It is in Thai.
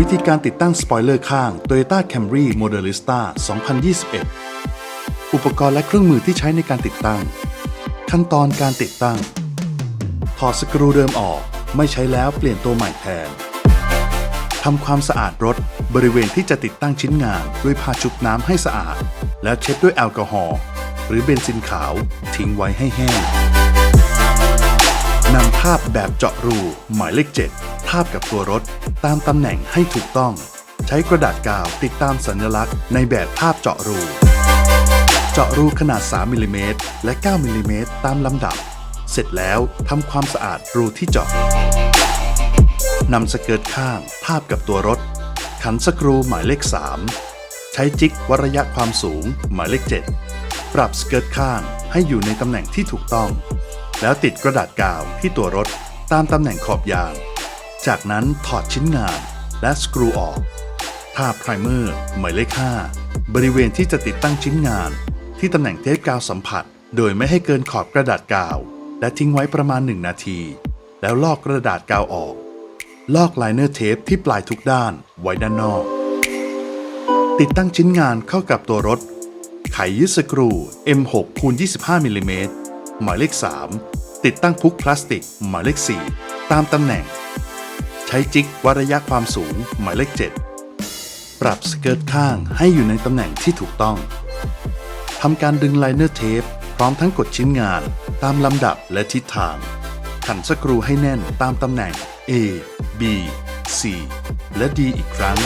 วิธีการติดตั้งสปอยเลอร์ข้าง Toyota Camry Modelista 2021 อุปกรณ์และเครื่องมือที่ใช้ในการติดตั้ง ขั้นตอนการติดตั้ง ถอดสกรูเดิมออก ไม่ใช้แล้วเปลี่ยนตัวใหม่แทนทำความสะอาดรถบริเวณที่จะติดตั้งชิ้นงานด้วยผ้าชุบน้ำให้สะอาด แล้วเช็ดด้วยแอลกอฮอล์หรือเบนซินขาวทิ้งไว้ให้แห้งนำทาบแบบเจาะรูหมายเลข 7าบกับตัวรถ ตามตำแหน่งให้ถูกต้อง ใช้กระดาษกาวติดตามสัญลักษณ์ในแบบทาบเจาะรู เจาะรูขนาด 3มิลลิเมตรและ 9มิลลิเมตรตามลำดับ เสร็จแล้วทำความสะอาดรูที่เจาะนำสเกิร์ตข้างทาบกับตัวรถ ขันสกรูหมายเลข 3 ใช้จิกวัดระยะความสูง หมายเลข 7 ปรับสเกิร์ตข้างให้อยู่ในตำแหน่งที่ถูกต้อง แล้วติดกระดาษกาวที่ตัวรถตามตำแหน่งขอบยาง จากนั้นถอดชิ้นงานและสกรูออก ทาไพรเมอร์หมายเลข 5 บริเวณที่จะติดตั้งชิ้นงาน ที่ตำแหน่งเทปกาวสัมผัส โดยไม่ให้เกินขอบกระดาษกาว และทิ้งไว้ประมาณ 1 นาที แล้วลอกกระดาษกาวออก ลอกไลเนอร์เทปที่ปลายทุกด้านไว้ด้านนอก ติดตั้งชิ้นงานเข้ากับตัวรถ ไขยึดสกรู M6 คูณ25มิลลิเมตรหมายเลข 3 ติดตั้งพุกพลาสติกหมายเลข 4 ตามตำแหน่ง ช้จิกวัดระยะความสูงหมายเลข 7 ปรับสเกิร์ตข้างให้อยู่ในตำแหน่งที่ถูกต้องทำการดึงไลเนอร์เทปพร้อมทั้งกดชิ้นงานตามลำดับและทิศทางขันสกรูให้แน่นตามตำแหน่ง A B C และ D อีกครั้ง